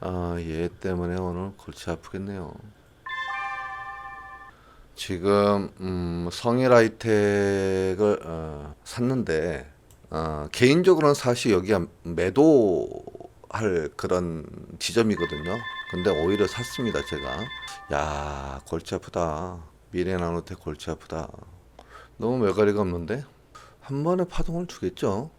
아, 얘 때문에 오늘 골치 아프겠네요. 지금 음, 성일 하이텍을 어, 샀는데 어, 개인적으로는 사실 여기가 매도할 그런 지점이거든요. 근데 오히려 샀습니다, 제가. 야, 골치 아프다. 미래나노텍 골치 아프다. 너무 매가리가 없는데? 한 번에 파동을 주겠죠?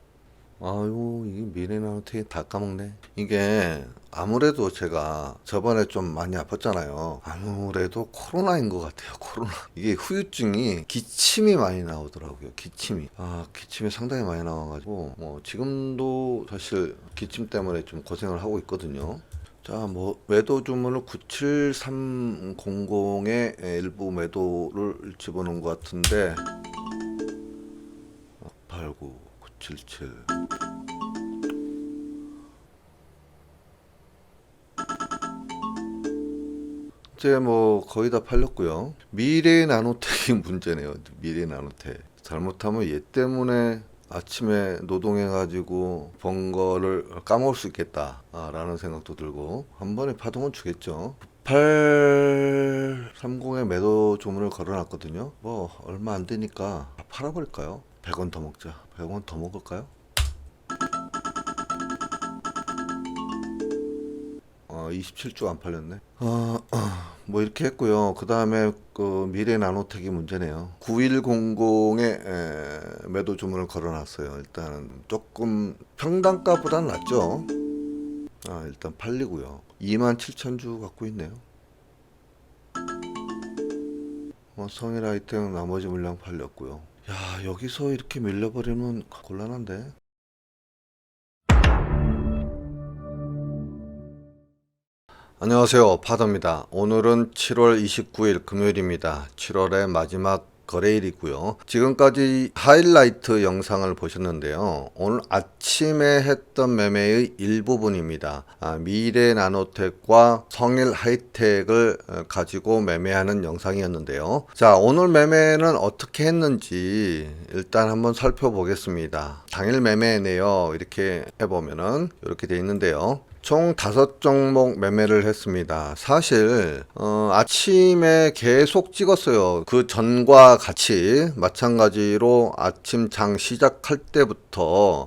아유, 이 미래나노텍이 다 까먹네. 이게 아무래도 제가 저번에 좀 많이 아팠잖아요. 아무래도 코로나인 것 같아요, 코로나. 이게 후유증이 기침이 많이 나오더라고요, 기침이. 아, 기침이 상당히 많이 나와가지고, 뭐, 지금도 사실 기침 때문에 좀 고생을 하고 있거든요. 자, 뭐, 매도 주문을 97300에 일부 매도를 집어넣은 것 같은데, 89, 977. 이제 뭐 거의 다 팔렸고요. 미래 나노텍이 문제네요. 미래 나노텍. 잘못하면 얘 때문에 아침에 노동해가지고 번 거를 까먹을 수 있겠다라는 생각도 들고 한 번에 파동은 주겠죠. 830에 매도 주문을 걸어놨거든요. 뭐 얼마 안 되니까 팔아버릴까요? 100원 더 먹자. 100원 더 먹을까요? 어, 27주 안 팔렸네. 어, 어, 뭐 이렇게 했고요. 그 다음에 그 미래 나노텍이 문제네요. 9100에 매도 주문을 걸어놨어요. 일단은 조금 평단가보다는 낫죠. 아, 일단 팔리고요. 27,000주 갖고 있네요. 어, 성일 아이템 나머지 물량 팔렸고요. 야, 여기서 이렇게 밀려버리면 곤란한데. 안녕하세요. 파더입니다. 오늘은 7월 29일 금요일입니다. 7월의 마지막 거래일이고요. 지금까지 하이라이트 영상을 보셨는데요. 오늘 아침에 했던 매매의 일부분입니다. 아, 미래 나노텍과 성일 하이텍을 어, 가지고 매매하는 영상이었는데요. 자, 오늘 매매는 어떻게 했는지 일단 한번 살펴보겠습니다. 당일 매매네요. 이렇게 해보면은 이렇게 돼 있는데요. 총 다섯 종목 매매를 했습니다. 사실 어, 아침에 계속 찍었어요. 그 전과 같이 마찬가지로 아침 장 시작할 때부터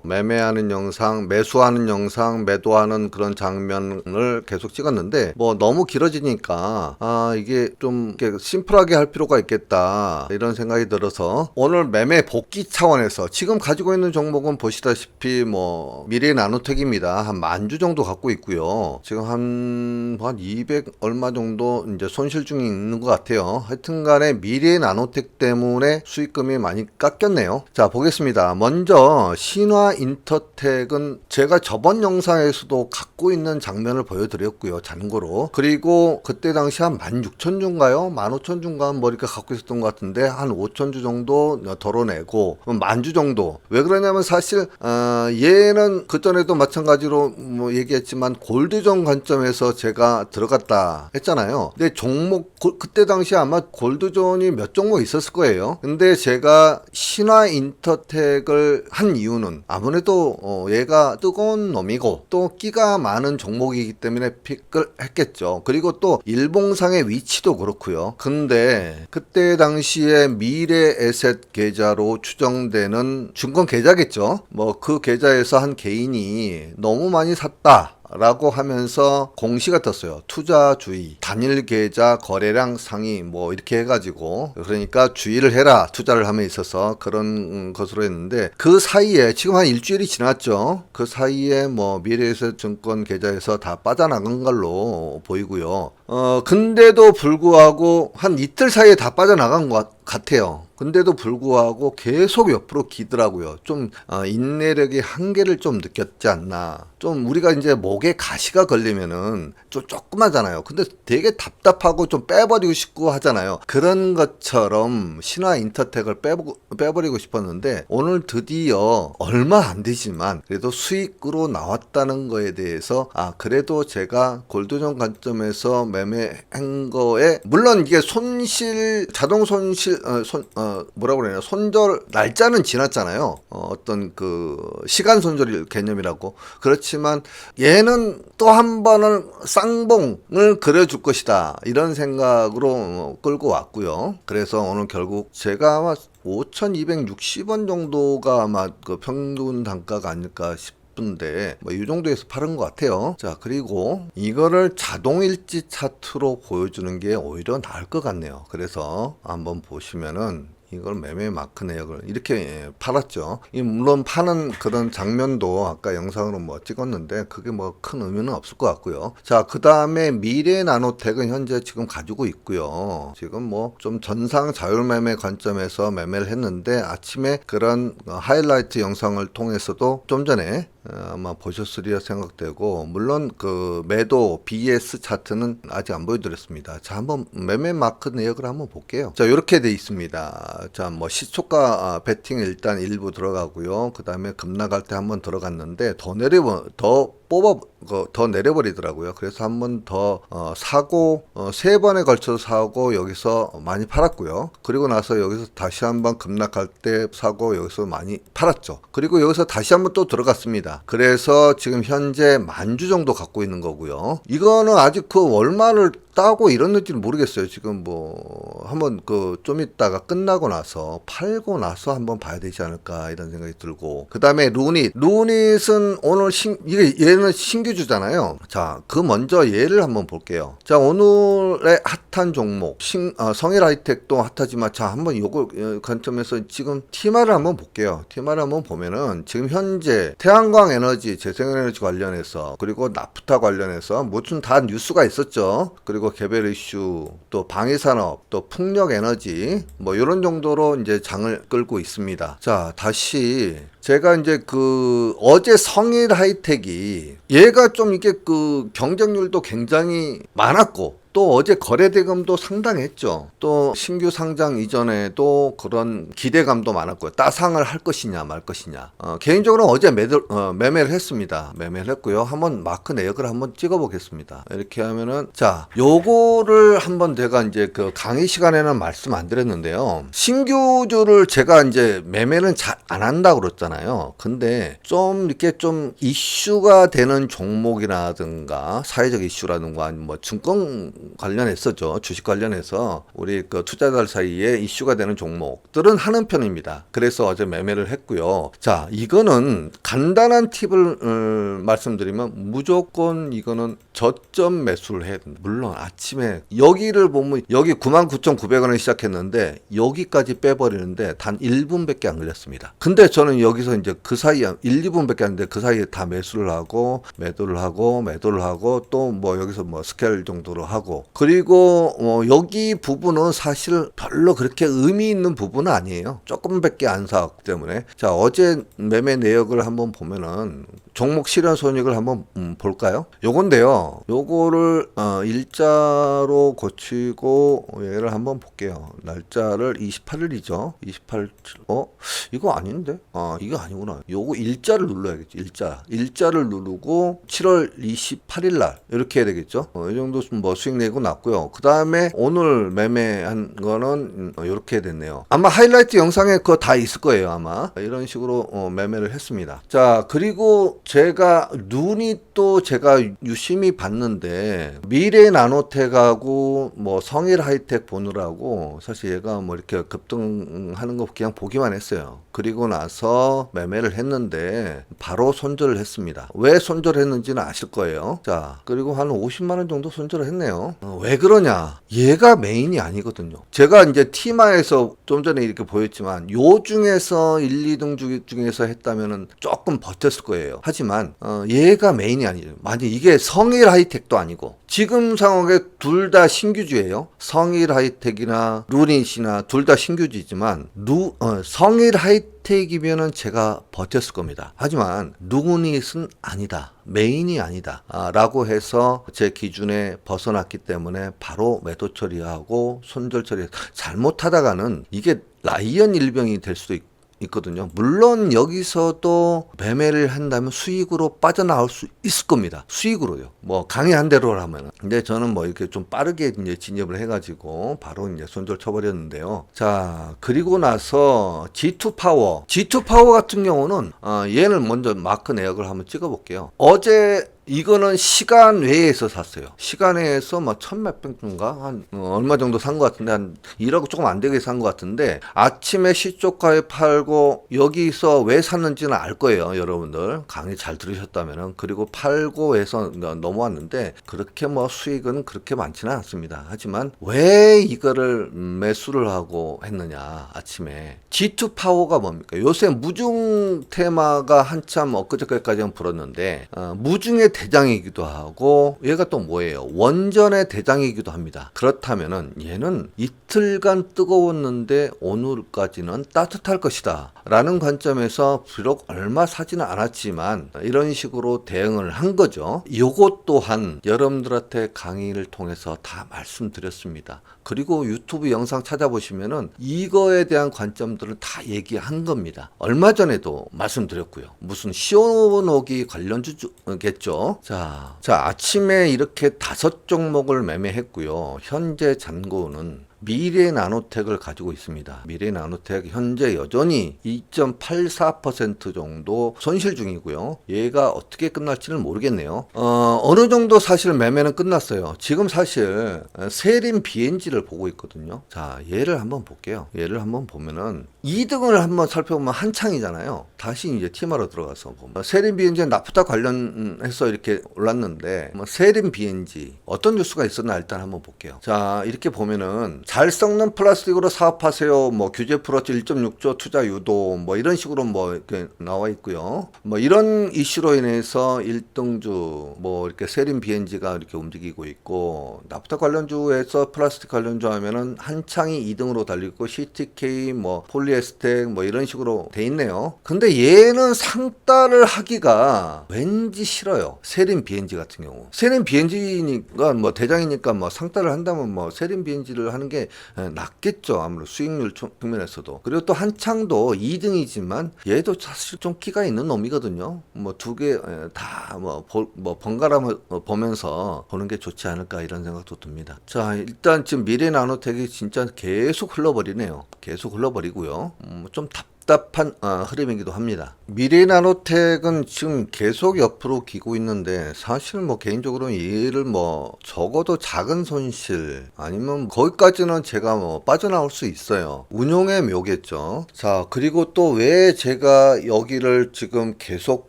매매하는 영상, 매수하는 영상, 매도하는 그런 장면을 계속 찍었는데 뭐 너무 길어지니까 아 이게 좀 심플하게 할 필요가 있겠다 이런 생각이 들어서 오늘 매매 복귀 차원에서 지금 가지고 있는 종목은 보시다시피 뭐 미래 나노텍입니다. 한 만 주 정도 갖고 있고요. 지금 한, 한 200 얼마 정도 이제 손실 중에 있는 것 같아요. 하여튼 간에 미래 나노텍 때문에 수익금이 많이 깎였네요. 자, 보겠습니다. 먼저 신화 인터텍은 제가 저번 영상에서도 갖고 있는 장면을 보여드렸고요. 잔고로. 그리고 그때 당시 한 16,000주인가요? 15,000주인가 뭐 이렇게 갖고 있었던 것 같은데 한 5,000주 정도 덜어내고 만주 정도. 왜 그러냐면 사실 어, 얘는 그전에도 마찬가지로 뭐 얘기했지만 골드존 관점에서 제가 들어갔다 했잖아요. 근데 종목 고- 그때 당시 아마 골드존이 몇 종목 있었을 거예요. 근데 제가 신화 인터텍을 한 이유는 아무래도 어, 얘가 뜨거운 놈이고 또 끼가 많은 종목이기 때문에 픽을 했겠죠. 그리고 또 일봉상의 위치도 그렇고요. 근데 그때 당시에 미래 에셋 계좌로 추정되는 증권 계좌겠죠. 뭐 그 계좌에서 한 개인이 너무 많이 샀다. 라고 하면서 공시가 떴어요. 투자주의, 단일 계좌 거래량 상위 뭐 이렇게 해가지고 그러니까 주의를 해라 투자를 함에 있어서 그런 음, 것으로 했는데 그 사이에 지금 한 일주일이 지났죠. 그 사이에 뭐 미래에셋 증권 계좌에서 다 빠져나간 걸로 보이고요. 어 근데도 불구하고 한 이틀 사이에 다 빠져나간 것 같아요. 근데도 불구하고 계속 옆으로 기더라고요. 좀 어, 인내력의 한계를 좀 느꼈지 않나. 좀 우리가 이제 목에 가시가 걸리면은 좀 조그마잖아요. 근데 되게 답답하고 좀 빼버리고 싶고 하잖아요. 그런 것처럼 신화 인터텍을 빼고, 빼버리고 싶었는데 오늘 드디어 얼마 안 되지만 그래도 수익으로 나왔다는 거에 대해서 아 그래도 제가 골드존 관점에서 매 매한 거에 물론 이게 손실 자동 손실 어, 손, 어, 어, 뭐라고 그러냐 손절 날짜는 지났잖아요. 어, 어떤 그 시간 손절 개념이라고 그렇지만 얘는 또 한 번은 쌍봉을 그려줄 것이다 이런 생각으로 어, 끌고 왔고요. 그래서 오늘 결국 제가 아마 5,260원 정도가 아마 그 평균 단가가 아닐까 싶. 싶은데 뭐이 정도에서 파는 것 같아요. 자 그리고 이거를 자동 일지 차트로 보여주는 게 오히려 나을 것 같네요. 그래서 한번 보시면은 이걸 매매 마크 내역을 이렇게 예, 팔았죠. 이 물론 파는 그런 장면도 아까 영상으로 뭐 찍었는데 그게 뭐 큰 의미는 없을 것 같고요. 자, 그 다음에 미래 나노텍은 현재 지금 가지고 있고요. 지금 뭐 좀 전상 자율 매매 관점에서 매매를 했는데 아침에 그런 어, 하이라이트 영상을 통해서도 좀 전에 어, 아마 보셨으리라 생각되고 물론 그 매도 BS 차트는 아직 안 보여드렸습니다. 자 한번 매매 마크 내역을 한번 볼게요. 자 이렇게 돼 있습니다. 자 뭐 시초가 아, 베팅 일단 일부 들어가고요. 그 다음에 급락할 때 한번 들어갔는데 더 내려 더 뽑아 그, 더 내려버리더라고요. 그래서 한 번더 어, 사고 어, 세 번에 걸쳐서 사고 여기서 많이 팔았고요. 그리고 나서 여기서 다시 한 번 급락할 때 사고 여기서 많이 팔았죠. 그리고 여기서 다시 한 번 또 들어갔습니다. 그래서 지금 현재 만 주 정도 갖고 있는 거고요. 이거는 아직 그 월말을 따고 이랬는지는 모르겠어요. 지금 뭐 한번 그 좀 있다가 끝나고 나서 팔고 나서 한번 봐야 되지 않을까 이런 생각이 들고 그 다음에 루닛 루닛은 오늘 신 이게 얘는 신규주잖아요. 자 그 먼저 얘를 한번 볼게요. 자 오늘의 핫한 종목 신, 어, 성일 하이텍도 핫하지만 자 한번 요거 어, 관점에서 지금 티마를 한번 볼게요. 티마를 한번 보면은 지금 현재 태양광 에너지 재생에너지 관련해서 그리고 나프타 관련해서 무슨 다 뉴스가 있었죠. 그리고 개별 이슈 또 방위 산업 또 풍력 에너지 뭐 이런 정도로 이제 장을 끌고 있습니다. 자 다시 제가 이제 그 어제 성일 하이텍이 얘가 좀 이게 그 경쟁률도 굉장히 많았고 또 어제 거래 대금도 상당했죠. 또 신규 상장 이전에도 그런 기대감도 많았고요. 따상을 할 것이냐 말 것이냐. 어, 개인적으로 어제 매도, 어, 매매를 했습니다. 매매를 했고요. 한번 마크 내역을 한번 찍어보겠습니다. 이렇게 하면은 자 요거를 한번 제가 이제 그 강의 시간에는 말씀 안 드렸는데요. 신규주를 제가 이제 매매는 잘 안 한다 그랬잖아요. 근데 좀 이렇게 좀 이슈가 되는 종목이라든가 사회적 이슈라든가 뭐 증권 관련했었죠. 주식 관련해서 우리 그 투자자들 사이에 이슈가 되는 종목들은 하는 편입니다. 그래서 어제 매매를 했고요. 자, 이거는 간단한 팁을 음, 말씀드리면 무조건 이거는 저점 매수를 해야 됩니다. 물론 아침에 여기를 보면 여기 99,900원에 시작했는데 여기까지 빼버리는데 단 1분밖에 안 걸렸습니다. 근데 저는 여기서 이제 그 사이에 1, 2분밖에 안 됐는데 그 사이에 다 매수를 하고 매도를 하고 매도를 하고 또 뭐 여기서 뭐 스케일 정도로 하고 그리고 어 여기 부분은 사실 별로 그렇게 의미 있는 부분은 아니에요. 조금밖에 안 사왔기 때문에 자 어제 매매 내역을 한번 보면은 종목 실현 손익을 한번 음, 볼까요? 요건데요. 요거를 어, 일자로 고치고 얘를 한번 볼게요. 날짜를 28일이죠. 28. 어? 이거 아닌데? 아, 이거 아니구나. 요거 일자를 눌러야겠죠. 일자. 일자를 누르고 7월 28일 날 이렇게 해야 되겠죠. 어, 이 정도 뭐 수익 내고 났고요. 그 다음에 오늘 매매한 거는 음, 이렇게 됐네요. 아마 하이라이트 영상에 그거 다 있을 거예요, 아마. 이런 식으로 어, 매매를 했습니다. 자, 그리고 제가 눈이 또 제가 유심히 봤는데 미래 나노텍하고 뭐 성일 하이텍 보느라고 사실 얘가 뭐 이렇게 급등하는 거 그냥 보기만 했어요. 그리고 나서 매매를 했는데 바로 손절을 했습니다. 왜 손절했는지는 아실 거예요. 자, 그리고 한 50만 원 정도 손절을 했네요. 어, 왜 그러냐? 얘가 메인이 아니거든요. 제가 이제 티마에서 좀 전에 이렇게 보였지만 요 중에서 1, 2등 중- 중에서 했다면은 조금 버텼을 거예요. 하지만 어, 얘가 메인이 아니에요. 만약 이게 성일 하이텍도 아니고 지금 상황에 둘 다 신규주예요. 성일 하이텍이나 루닛이나 둘 다 신규주지만 루, 어, 성일 하이텍이면은 제가 버텼을 겁니다. 하지만 루닛은 아니다. 메인이 아니다. 아, 라고 해서 제 기준에 벗어났기 때문에 바로 매도 처리하고 손절 처리 잘못하다가는 이게 라이언 일병이 될 수도 있 있거든요. 물론 여기서도 매매를 한다면 수익으로 빠져나올 수 있을 겁니다. 수익으로요. 뭐 강의한 대로 하면. 근데 저는 뭐 이렇게 좀 빠르게 이제 진입을 해가지고 바로 이제 손절 쳐버렸는데요. 자 그리고 나서 G2 파워, G2 파워 같은 경우는 어, 얘를 먼저 마크 내역을 한번 찍어볼게요. 어제 이거는 시간 외에서 샀어요. 시간 외에서 뭐 천몇백 인가 한 어, 얼마 정도 산 것 같은데 한 1억 조금 안 되게 산 것 같은데 아침에 시초가에 팔고 여기서 왜 샀는지는 알 거예요, 여러분들. 강의 잘 들으셨다면은 그리고 팔고 해서 너- 넘어왔는데 그렇게 뭐 수익은 그렇게 많지는 않습니다. 하지만 왜 이거를 매수를 하고 했느냐 아침에 G2 파워가 뭡니까? 요새 무중 테마가 한참 엊그저께까지는 불었는데 어, 무중의 대장이기도 하고 얘가 또 뭐예요? 원전의 대장이기도 합니다. 그렇다면은 얘는 이틀간 뜨거웠는데 오늘까지는 따뜻할 것이다. 라는 관점에서 비록 얼마 사지는 않았지만 이런 식으로 대응을 한 거죠. 요것 또한 여러분들한테 강의를 통해서 다 말씀드렸습니다. 그리고 유튜브 영상 찾아보시면은 이거에 대한 관점들을 다 얘기한 겁니다. 얼마 전에도 말씀드렸고요. 무슨 시오노기 관련주겠죠. 자, 자 아침에 이렇게 다섯 종목을 매매했고요. 현재 잔고는 미래 나노텍을 가지고 있습니다. 미래 나노텍 현재 여전히 2.84% 정도 손실 중이고요. 얘가 어떻게 끝날지는 모르겠네요. 어, 어느 정도 사실 매매는 끝났어요. 지금 사실 세림 BNG를 보고 있거든요. 자, 얘를 한번 볼게요. 얘를 한번 보면은 2등을 한번 살펴보면 한창이잖아요. 다시 이제 티마로 들어가서 보면 세림 BNG 나프타 관련해서 이렇게 올랐는데 뭐 세림 BNG 어떤 뉴스가 있었나 일단 한번 볼게요. 자, 이렇게 보면은 잘 썩는 플라스틱으로 사업하세요. 뭐 규제 풀었지 1.6조 투자 유도 뭐 이런 식으로 뭐 이렇게 나와 있고요. 뭐 이런 이슈로 인해서 1등주 뭐 이렇게 세림 BNG가 이렇게 움직이고 있고 나프타 관련주에서 플라스틱 관련주 하면은 한창이 2등으로 달리고 CTK 뭐 폴리에스텍 뭐 이런 식으로 돼 있네요. 근데 얘는 상따를 하기가 왠지 싫어요. 세림 BNG 같은 경우. 세림 BNG니까 뭐 대장이니까 뭐 상따를 한다면 뭐 세림 BNG를 하는 게 에, 낫겠죠. 아무래도 수익률 초- 측면에서도. 그리고 또 한창도 2등이지만 얘도 사실 좀 끼가 있는 놈이거든요. 뭐 두 개 다뭐 뭐 번갈아 뭐 보면서 보는 게 좋지 않을까 이런 생각도 듭니다. 자 일단 지금 미래 나노텍이 진짜 계속 흘러버리네요. 계속 흘러버리고요. 음, 좀 답 답한 어, 흐름이기도 합니다. 미래 나노텍은 지금 계속 옆으로 기고 있는데 사실 뭐 개인적으로는 얘를 뭐 적어도 작은 손실 아니면 거기까지는 제가 뭐 빠져나올 수 있어요. 운용의 묘겠죠. 자 그리고 또 왜 제가 여기를 지금 계속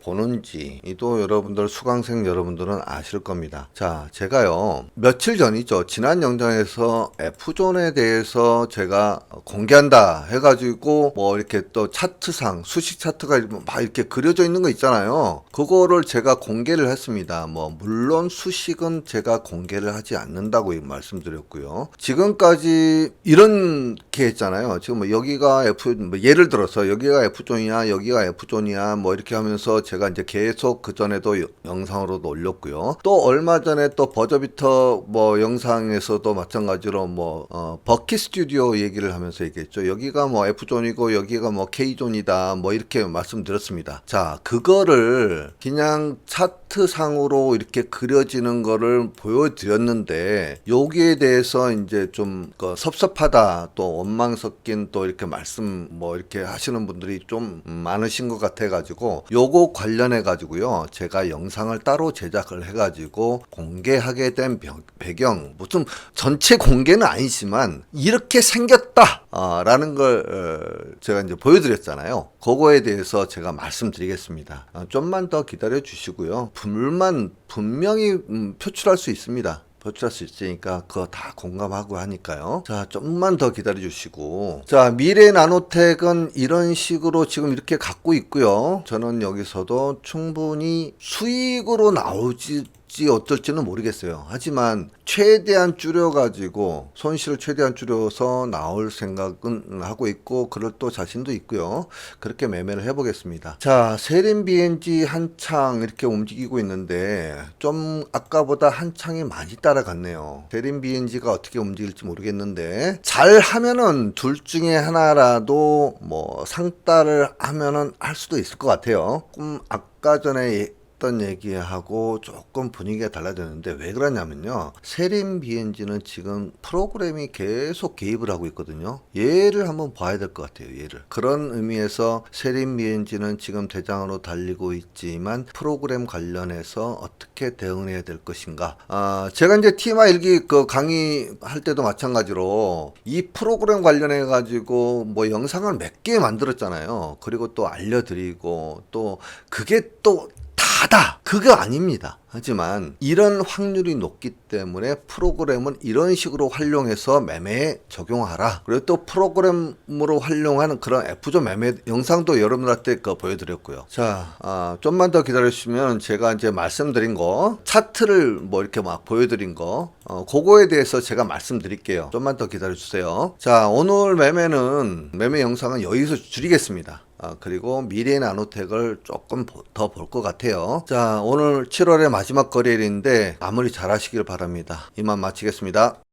보는지 또 여러분들 수강생 여러분들은 아실 겁니다. 자 제가요 며칠 전이죠 지난 영상에서 F존에 대해서 제가 공개한다 해가지고 뭐 이렇게 또 차트상 수식 차트가 막 이렇게 그려져 있는 거 있잖아요. 그거를 제가 공개를 했습니다. 뭐 물론 수식은 제가 공개를 하지 않는다고 말씀드렸고요. 지금까지 이렇게 했잖아요. 지금 뭐 여기가 F 뭐 예를 들어서 여기가 F존이야, 여기가 F존이야, 뭐 이렇게 하면서 제가 이제 계속 그 전에도 여- 영상으로도 올렸고요. 또 얼마 전에 또 버저비터 뭐 영상에서도 마찬가지로 뭐 어, 버킷 스튜디오 얘기를 하면서 얘기했죠. 여기가 뭐 F존이고 여기가 뭐 K존이다, 뭐 이렇게 말씀드렸습니다. 자, 그거를 그냥 차트상으로 이렇게 그려지는 거를 보여드렸는데 여기에 대해서 이제 좀 그 섭섭하다 또 원망 섞인 또 이렇게 말씀 뭐 이렇게 하시는 분들이 좀 많으신 것 같아 가지고 요거 관련해 가지고요 제가 영상을 따로 제작을 해 가지고 공개하게 된 벼- 배경 무슨 전체 공개는 아니지만 이렇게 생겼다 어, 라는 걸 어, 제가 이제 보여드렸 잖아요 그거에 대해서 제가 말씀드리겠습니다 어, 좀만 더 기다려 주시고요 불만 분명히 음, 표출할 수 있습니다 표출할 수 있으니까 그거 다 공감하고 하니까요. 자, 좀만 더 기다려 주시고. 자, 미래 나노텍은 이런 식으로 지금 이렇게 갖고 있고요. 저는 여기서도 충분히 수익으로 나오지 줄지 어떨지는 모르겠어요. 하지만 최대한 줄여가지고 손실을 최대한 줄여서 나올 생각은 하고 있고 그럴 또 자신도 있고요. 그렇게 매매를 해보겠습니다. 자, 세림 BNG 한창 이렇게 움직이고 있는데 좀 아까보다 한창이 많이 따라갔네요. 세림 BNG가 어떻게 움직일지 모르겠는데 잘 하면은 둘 중에 하나라도 뭐 상따를 하면은 할 수도 있을 것 같아요. 좀 아까 전에 했던 얘기하고 조금 분위기가 달라졌는데 왜 그러냐면요. 세림 BNG는 지금 프로그램이 계속 개입을 하고 있거든요. 얘를 한번 봐야 될 것 같아요. 얘를. 그런 의미에서 세림 BNG는 지금 대장으로 달리고 있지만 프로그램 관련해서 어떻게 대응해야 될 것인가. 아, 제가 이제 TMI 일기 그 강의할 때도 마찬가지로 이 프로그램 관련해 가지고 뭐 영상을 몇 개 만들었잖아요. 그리고 또 알려드리고 또 그게 또 다다. 그거 아닙니다. 하지만 이런 확률이 높기 때문에 프로그램은 이런 식으로 활용해서 매매에 적용하라. 그리고 또 프로그램으로 활용하는 그런 F조 매매 영상도 여러분들한테 그 보여드렸고요. 자, 아, 좀만 더 기다려주시면 제가 이제 말씀드린 거 차트를 뭐 이렇게 막 보여드린 거 어, 그거에 대해서 제가 말씀드릴게요. 좀만 더 기다려주세요. 자, 오늘 매매는 매매 영상은 여기서 줄이겠습니다. 아, 그리고 미래 나노텍을 조금 더 볼 것 같아요. 자, 오늘 7월의 마지막 거래일인데 마무리 잘 하시길 바랍니다. 이만 마치겠습니다.